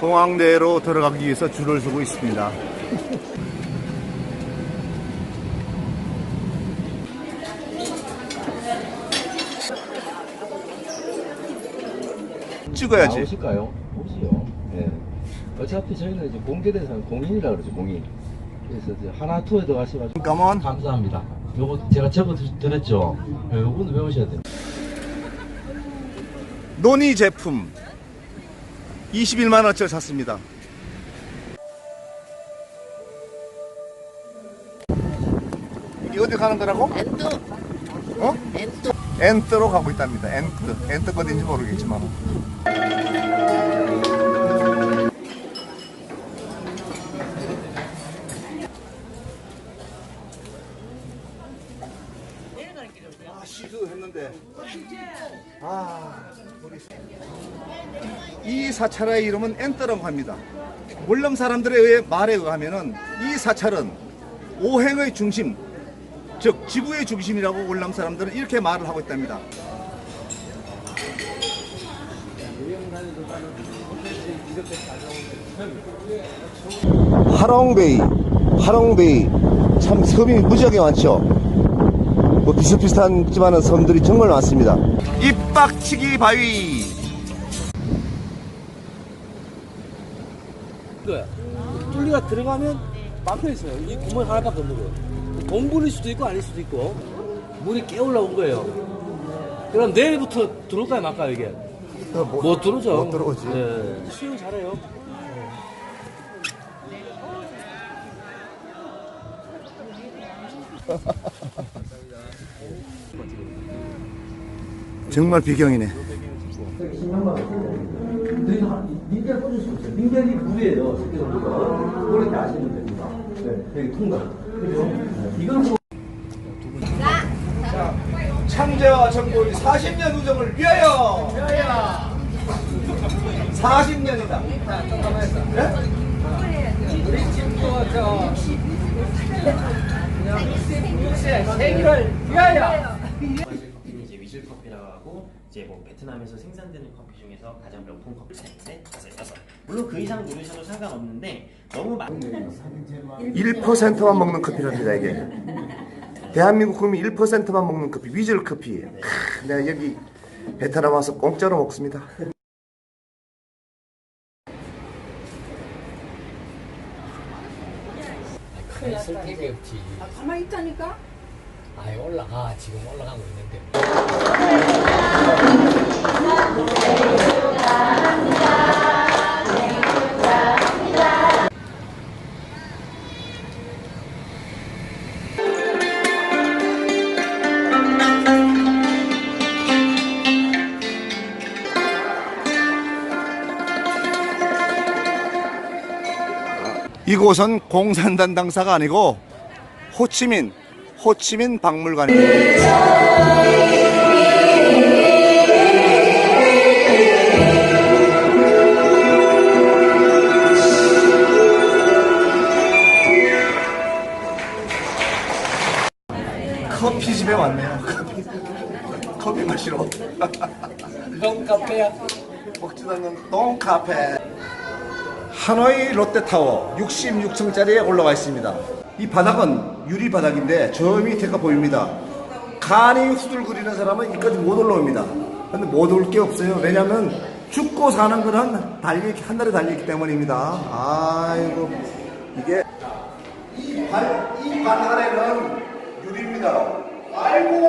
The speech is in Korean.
공항 내로 들어가기 위해서 줄을 서고 있습니다. 찍어야지. 나오실까요? 오시요. 예. 어차피 저희는 이제 공개된 사람 공인이라 그러죠, 공인. 그래서 이제 하나 투어에 들어가셔가지고. 가만. 감사합니다. 요거 제가 적어 드- 드렸죠. 예, 요거는 외우셔야 돼요. 논이 제품 21만 원짜리 샀습니다. 이게 어디 가는 거라고? 엔또 어? 엔또 엔트로 가고 있답니다. 엔트. 엔트 어딘지 모르겠지만. 했는데. 아, 이 사찰의 이름은 엔트라고 합니다. 월남 사람들의 의해 말에 의하면은 이 사찰은 오행의 중심, 즉 지구의 중심이라고 월남 사람들은 이렇게 말을 하고 있답니다. 하롱베이, 하롱베이 참 섬이 무지하게 많죠. 뭐 비슷비슷하지만은 섬들이 정말 많습니다. 입박치기 바위. 거야. 뚫리가 들어가면 막혀 있어요. 이 구멍 하나밖에 없는 거예요. 본물일 수도 있고 아닐 수도 있고 물이 깨 올라온 거예요. 그럼 내일부터 들어올까요 말까요 이게? 못 들어오죠. 못 들어오지. 예. 수영 잘해요. 정말 비경이네. 네, 창제와 정보의 40년 우정을 위하여! 위하여! 40년이다. 이제 위즐 커피라고 하고 이제 뭐 베트남에서 생산되는 커피 중에서 가장 명품 커피 셋, 넷, 다섯, 여섯. 물론 그 이상 누르셔도 상관없는데 너무 많. 1%만 먹는 커피랍니다, 이게. 대한민국 국민 1%만 먹는 커피, 위즐 커피. 크, 내가 여기 베트남 와서 공짜로 먹습니다. 있을 때가 없지. 아, 가만히 있다니까 아예 올라가 지금 올라가고 있는데. 이곳은 공산당 당사가 아니고 호치민, 호치민 박물관입니다. 커피집에 왔네요. 커피, 커피 마시러. 형 카페야. 먹지도 않는 똥 카페. 하노이 롯데타워 66층짜리에 올라와 있습니다. 이 바닥은 유리 바닥인데 저 밑에가 보입니다. 간이 후들거리는 사람은 여기까지 못 올라옵니다. 근데 못 올 게 없어요. 왜냐면 죽고 사는 거는 달리 한 달에 달리기 때문입니다. 아이고 이게 이, 발, 이 바닥 안에는 유리입니다. 아이고.